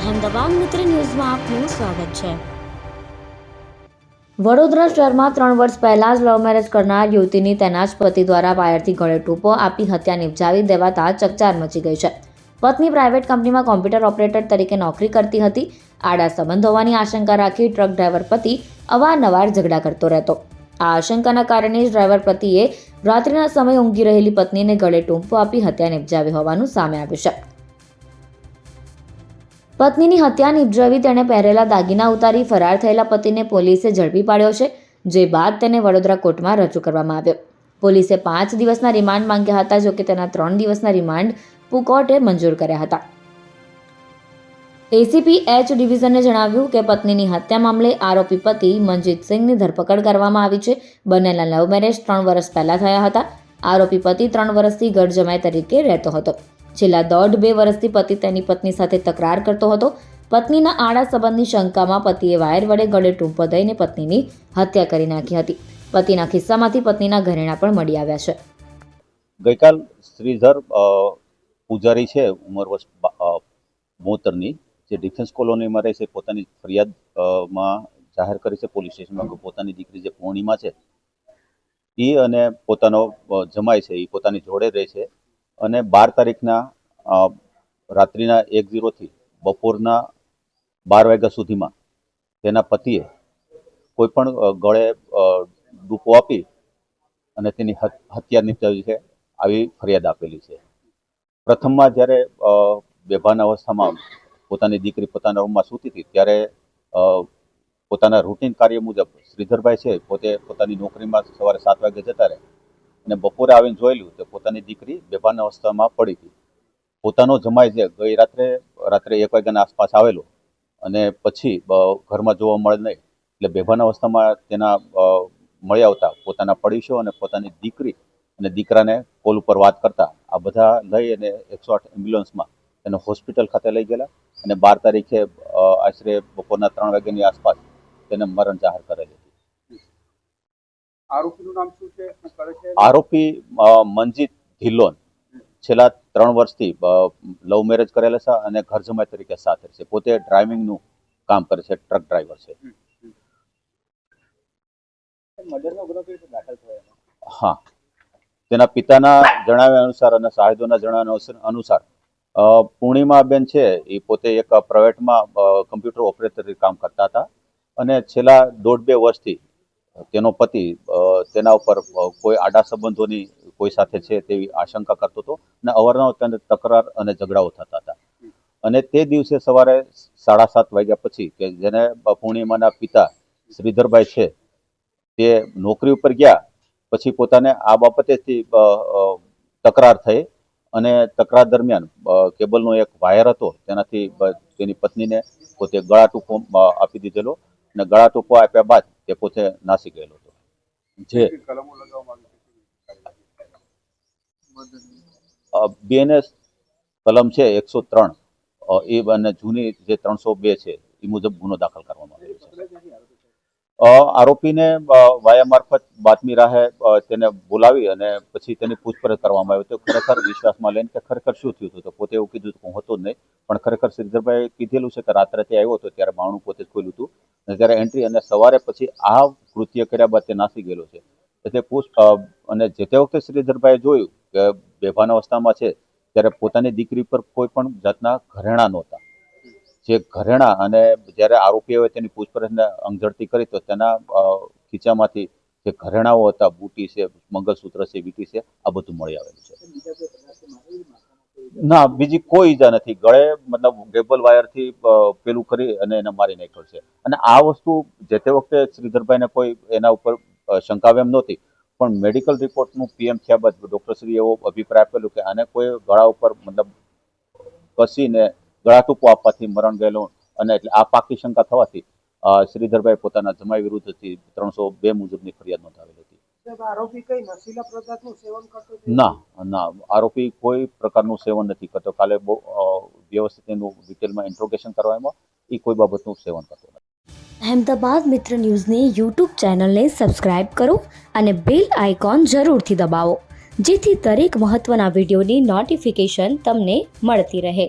અહેમદાબાદ મિત્ર ન્યૂઝમાં આપનું સ્વાગત છે. વડોદરા શહેરમાં ત્રણ વર્ષ પહેલાં જ લવ મેરેજ કરનાર યુવતીની તેના જ પતિ દ્વારા વાયરથી ગળે ટૂંપો આપી હત્યા નિપજાવી દેવાતા ચકચાર મચી ગઈ છે. પત્ની પ્રાઇવેટ કંપનીમાં કોમ્પ્યુટર ઓપરેટર તરીકે નોકરી કરતી હતી. આડા સંબંધ હોવાની આશંકા રાખી ટ્રક ડ્રાઈવર પતિ અવારનવાર ઝઘડા કરતો રહેતો. આ આશંકાના કારણે જ ડ્રાઈવર પતિએ રાત્રિના સમયે ઊંઘી રહેલી પત્નીને ગળે ટૂંપો આપી હત્યા નિપજાવી હોવાનું સામે આવ્યું છે. પત્નીની હત્યા નિપજાવી તેણે પહેરેલા દાગીના ઉતારી ફરાર થયેલા પતિને પોલીસે ઝડપી પાડ્યો છે, જે બાદ તેને વડોદરા કોર્ટમાં રજૂ કરવામાં આવ્યો. પોલીસે પાંચ દિવસના રિમાન્ડ માંગ્યા હતા જોકે તેના ત્રણ દિવસના રિમાન્ડ પુકોર્ટે મંજૂર કર્યા હતા. એસીપી એચ ડિવિઝને જણાવ્યું કે પત્નીની હત્યા મામલે આરોપી પતિ મનજીત સિંહની ધરપકડ કરવામાં આવી છે. બંનેના લવ મેરેજ ત્રણ વર્ષ પહેલા થયા હતા. આરોપી પતિ ત્રણ વર્ષથી ઘર જમાઈ તરીકે રહેતો હતો. છેલ્લા દોઢ બે વર્ષથી પતિ તેની પત્ની સાથે તકરાર કરતો હતો. પત્નીના આડા સંબંધની શંકામાં પતિએ વાયર વડે ગળે ટૂંપો દઈને પત્નીની હત્યા કરી નાખી હતી. પતિના ખિસ્સામાંથી પત્નીના ઘરેણા પણ મળી આવ્યા છે. ગઈકાલ શ્રીધર પૂજારી છે, ઉંમર વર્ષ મોતરની જે ડિફેન્સ કોલોનીમાં રહે છે, પોતાની ફરિયાદમાં જાહેર કરી છે, પોલીસ સ્ટેશનમાં પોતાની દીકરી જે પૂર્ણિમા છે એ અને પોતાનો જમાય છે એ પોતાની જોડે રહે છે. અને બાર તારીખના રાત્રિના એક ઝીરોથી બપોરના બાર વાગ્યા સુધીમાં તેના પતિએ કોઈ પણ ગળે ડૂકો આપી અને તેની હત- હત્યા નીપજાવી છે, આવી ફરિયાદ આપેલી છે. પ્રથમમાં જ્યારે બેભાન અવસ્થામાં પોતાની દીકરી પોતાના રૂમમાં સૂતી હતી, ત્યારે પોતાના રૂટીન કાર્ય મુજબ શ્રીધરભાઈ છે, પોતે પોતાની નોકરીમાં સવારે સાત વાગે જતા રહે. અને બપોરે આવીને જોયેલું તો પોતાની દીકરી બેભાન અવસ્થામાં પડી હતી પોતાનો જમાઈ જે ગઈ રાત્રે રાત્રે એક વાગ્યાના આસપાસ આવેલો અને પછી ઘરમાં જોવા મળે નહીં. એટલે બેભાન અવસ્થામાં તેના મળી આવતા પોતાના પડીશો અને પોતાની દીકરી અને દીકરાને કોલ ઉપર વાત કરતા. આ બધા લઈ અને એકસો આઠ એમ્બ્યુલન્સમાં એને હોસ્પિટલ ખાતે લઈ ગયેલા અને બાર તારીખે આશરે બપોરના ત્રણ વાગ્યાની આસપાસ તેને મરણ જાહેર હતી આરોપીનું નામ શું છે? શું કરે છે? આરોપી મનજીત ધિલ્લોન છેલ્લા ત્રણ વર્ષથી લવ મેરેજ કરેલા છે અને ઘર જમાઈ તરીકે સાથે છે. પોતે ડ્રાઇવિંગનું કામ કરે છે ટ્રક ડ્રાઈવર છે? હા. તેના પિતાના જણાવ્યા અનુસાર અને સાહેદોના જણાવ્યા અનુસાર- અ, પૂર્ણિમાબેન છે એ પોતે એક પ્રાઇવેટમાં કમ્પ્યુટર ઓપરેટર કામ કરતા હતા. અને છેલ્લા દોઢ બે વર્ષથી તેનો પતિ તેના ઉપર કોઈ આડા સંબંધોની કોઈ સાથે છે તેવી આશંકા કરતો હતો અને અવારનવાર તેને તકરાર અને ઝઘડાઓ થતા હતા. અને તે દિવસે સવારે સાડા સાત વાગ્યા પછી કે જેને પૂર્ણિમાના પિતા શ્રીધરભાઈ છે, તે નોકરી ઉપર ગયા, પછી પોતાને આ બાબતેથી તકરાર થઈ અને તકરાર દરમિયાન કેબલનો એક વાયર હતો તેનાથી તેની પત્નીને પોતે ગળા ટૂંકો આપી દીધેલો અને ગળા ટૂંકો આપ્યા બાદ તે પોતે નાસી ગયેલો હતો. જે? બીએનએસ કલમ છે? એકસો ત્રણ. એ અને જૂની જે ત્રણસો બે છે એ મુજબ ગુનો દાખલ કરવામાં આવ્યો છે. આરોપીને વાયા મારફત બાતમી રાહે તેને બોલાવી અને પછી તેની પૂછપરછ કરવામાં આવી. તો ખરેખર વિશ્વાસમાં લઈને કે ખરેખર શું થયું હતું? તો પોતે એવું કીધું હું હતો જ નહીં, પણ ખરેખર શ્રીધરભાઈએ કીધેલું છે કે રાત્રે તે આવ્યો હતો, ત્યારે બાણું પોતે જ ખોલ્યું હતું. અને ત્યારે એન્ટ્રી અને સવારે પછી આ કૃત્ય કર્યા બાદ તે નાસી ગયેલો છે. એટલે પૂછ અને જે તે વખતે શ્રીધરભાઈએ જોયું કે બેભાન અવસ્થામાં છે, ત્યારે પોતાની દીકરી પર કોઈ પણ જાતના ઘરેણા નહોતા. જે ઘરેણા અને જ્યારે આરોપીઓએ તેની પૂછપરછને અંગઝડતી કરી તો તેના ખીચામાંથી જે ઘરેણાઓ હતા, બુટી છે મંગલસૂત્ર છે, વીટી છે, આ બધું મળી આવેલું છે. ના, બીજી કોઈ ઈજા નથી. ગળે મતલબ ગેબલ વાયરથી પેલું કરી અને એને મારી નાખ્યો છે. અને આ વસ્તુ જે તે વખતે શ્રીધરભાઈને કોઈ એના ઉપર શંકાવે શંકા એમ નહોતી. પણ મેડિકલ રિપોર્ટનું પીએમ થયા બાદ ડૉક્ટરશ્રીએ એવો અભિપ્રાય આપેલો કે આને કોઈ ગળા ઉપર મતલબ કસીને ગળા ટૂંકો આપવાથી મરણ ગયેલું અને એટલે આ પાકી શંકા થવાથી શ્રીધરભાઈ પોતાના જમાઈ વિરુદ્ધથી ત્રણસો બે મુજબની ફરિયાદ નોંધાવેલી હતી. આરોપી કઈ નશીલા સેવન ના ના આરોપી કોઈ પ્રકારનું સેવન નથી કરતો. કાલે બહુ વ્યવસ્થિત એનું ડિટેલમાં ઇન્ટ્રોગેશન કરવામાં એ કોઈ બાબતનું સેવન કરતો નથી. અહેમદાબાદ મિત્ર ન્યૂઝની યુટ્યુબ ચેનલને સબસ્ક્રાઇબ કરો અને બેલ આઇકોન જરૂરથી દબાવો જેથી દરેક મહત્ત્વના વિડીયોની નોટિફિકેશન તમને મળતી રહે.